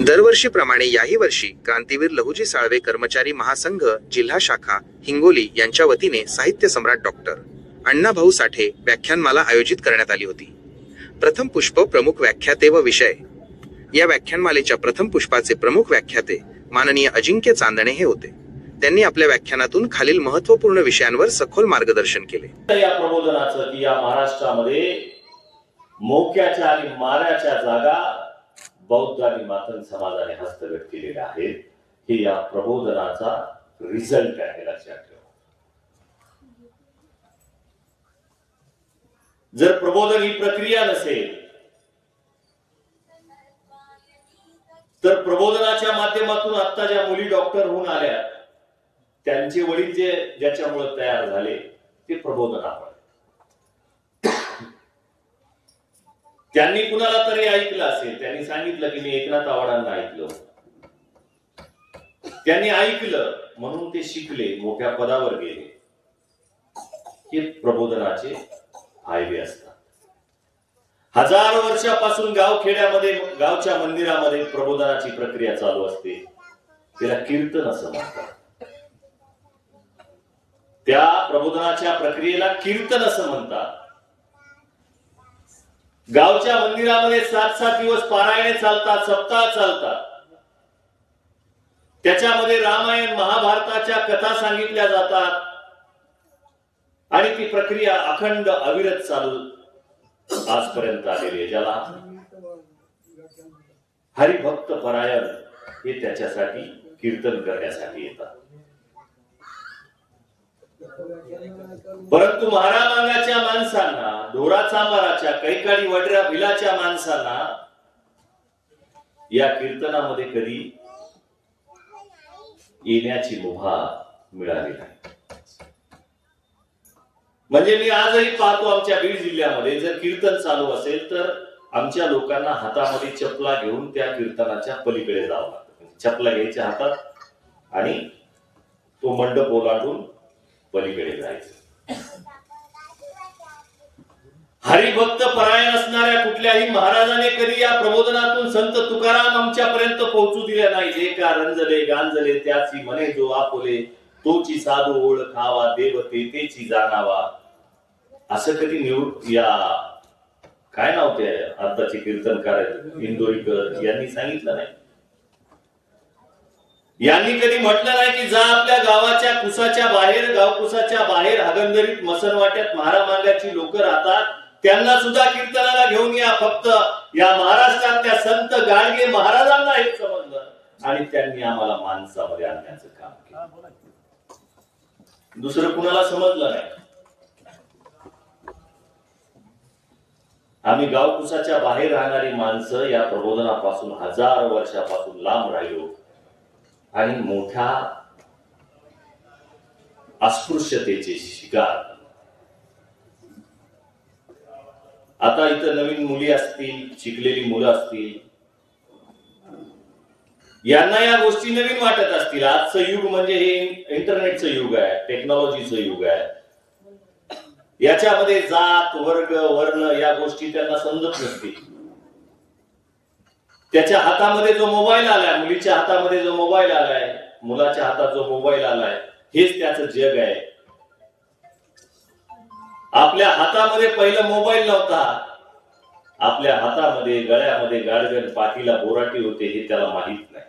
दरवर्षीप्रमाणे याही वर्षी क्रांतीवीर लहुजी साळवे कर्मचारी महासंघ जिल्हा शाखा हिंगोली यांच्या वतीने साहित्य सम्राट डॉक्टर अण्णाभाऊ साठे व्याख्यानमाला आयोजित करण्यात आली होती. प्रथम पुष्प प्रमुख व्याख्याते व विषय. या व्याख्यानमालेच्या प्रथम पुष्पाचे प्रमुख व्याख्याते माननीय अजिंक्य चांदणे हे होते. त्यांनी आपल्या व्याख्यानातून खालील महत्त्वपूर्ण विषयांवर सखोल मार्गदर्शन केले. या प्रबोधनाचं की या महाराष्ट्रामध्ये मोक्याच्या आणि माऱ्याच्या जागा बौद्ध आणि मातन समाजाने हस्तगत केलेले आहेत हे या प्रबोधनाचा रिझल्ट आहे लक्षात ठेवा. जर प्रबोधन ही प्रक्रिया नसेल तर प्रबोधनाच्या माध्यमातून आता ज्या मुली डॉक्टर होऊन आल्या त्यांचे वडील जे ज्याच्यामुळे तयार झाले ते प्रबोधन आपण त्यांनी कुणाला तरी ऐकलं असेल त्यांनी सांगितलं की मी एकनाथ आव्हाडांना ऐकलं त्यांनी ऐकलं म्हणून ते शिकले मोठ्या पदावर गेले. हे प्रबोधनाचे फायदे असतात. हजारो वर्षापासून गावखेड्यामध्ये गावच्या मंदिरामध्ये प्रबोधनाची प्रक्रिया चालू असते. तिला कीर्तन असं म्हणतात. त्या प्रबोधनाच्या प्रक्रियेला कीर्तन असं म्हणतात. गावच्या मंदिरामध्ये सात सात दिवस पारायणे चालतात सप्ताह चालतात. त्याच्यामध्ये रामायण महाभारताच्या कथा सांगितल्या जातात. आणि ती प्रक्रिया अखंड अविरत चालू आजपर्यंत आलेली आहे. ज्याला हरिभक्त परायण हे त्याच्यासाठी कीर्तन करण्यासाठी येतात. परंतु महारामांगाच्या माणसांना डोरा चांबाराच्या कैकाडी वडऱ्या भिलाच्या माणसांना या कीर्तनामध्ये कधी येण्याची मुभा मिळाली नाही. म्हणजे मी आजही पाहतो आमच्या बीड जिल्ह्यामध्ये जर कीर्तन चालू असेल तर आमच्या लोकांना हातामध्ये चपला घेऊन त्या कीर्तनाच्या पलीकडे जावं लागतं. म्हणजे चपला घ्यायच्या हातात आणि तो मंडप ओलांडून पलीकडे जायचं. हरिभक्त परायण असणाऱ्या कुठल्याही महाराजाने कधी या प्रबोधनातून संत तुकाराम आमच्यापर्यंत पोहोचू दिल्या नाही. जे का रंजले गांजले त्याची मने जो आपले तोची साधू ओळखावा देव तेची जाणावा. असं कधी निवृत्त या काय नाव ते आताचे कीर्तनकार इंदोरीकर यांनी सांगितलं नाही. यांनी कधी म्हटलं नाही की जा आपल्या गावाच्या कुसाच्या बाहेर गावकुसाच्या बाहेर हगंदरीत मसनवाट्यात महारामांगाची लोक राहतात. त्यांना सुद्धा कीर्तनाला घेऊन या फक्त. या महाराष्ट्रातल्या संत गाडगे महाराजांना हे समजलं आणि त्यांनी आम्हाला माणसामध्ये आणण्याचं काम केलं. दुसरं कुणाला समजलं नाही? आम्ही गावकुसाच्या बाहेर राहणारी माणसं या प्रबोधनापासून हजार वर्षापासून लांब राहिलो. आणि मोठ्या अस्पृश्यतेचे शिकार. आता इथं नवीन मुली असतील शिकलेली मुलं असतील. यांना या गोष्टी नवीन वाटत असतील. आजचं युग म्हणजे हे इंटरनेटचं युग आहे टेक्नॉलॉजीचं युग आहे. याच्यामध्ये जात वर्ग वर्ण या गोष्टी त्यांना समजत नसतील. त्याच्या हातामध्ये जो मोबाईल आलाय मुलीच्या हातामध्ये जो मोबाईल आलाय मुलाच्या हातात जो मोबाईल आलाय हेच त्याचं जग आहे. आपल्या हातामध्ये पहिला मोबाईल नव्हता. आपल्या हातामध्ये गळ्यामध्ये गाडगण पाठीला बोराटी होते हे त्याला माहीत नाही.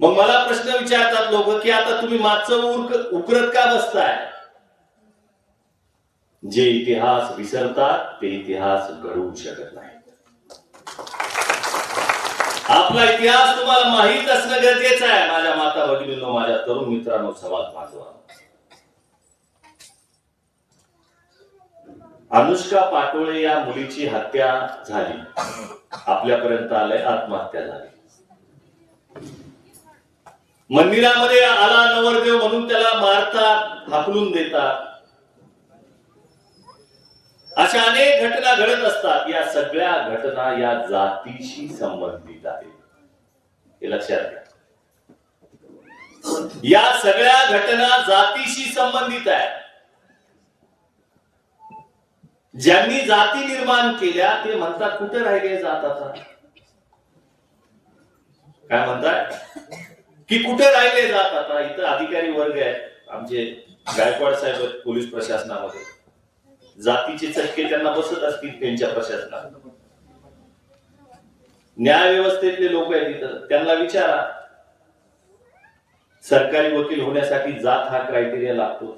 मग मला प्रश्न विचारतात लोक की आता तुम्ही मागचं उरक उकरत का बसताय? जे इतिहास विसरतात ते इतिहास घडवू शकत नाही आपला इतिहास तुम्हाला माहीत असणं गरजेचं आहे माझ्या माता भगिनींनो माझ्या तरुण मित्रांनो समाज माझवा अनुष्का पाटोळे या मुलीची हत्या झाली. आपल्यापर्यंत आलंय आत्महत्या झाली. मंदिरामध्ये आला नवरदेव म्हणून त्याला मारतात हाकलून देतात. अशा अनेक घटना घडत असतात. या सगळ्या घटना या जातीशी संबंधित आहेत. हे लक्षात घ्या. या सगळ्या घटना जातीशी संबंधित आहे ज्यांनी जाती निर्माण केल्या ते म्हणतात कुठे राहिले जात आता? काय म्हणताय? की कुठे राहिले जात आता? इथं अधिकारी वर्ग आहे. आमचे गायकवाड साहेब पोलीस प्रशासनामध्ये. जातीचे चटके त्यांना बसत असतील त्यांच्या प्रशासनात. न्याय व्यवस्थेतले लोक आहेत तिथं त्यांना विचारा. सरकारी वकील होण्यासाठी जात हा क्रायटेरिया लागतो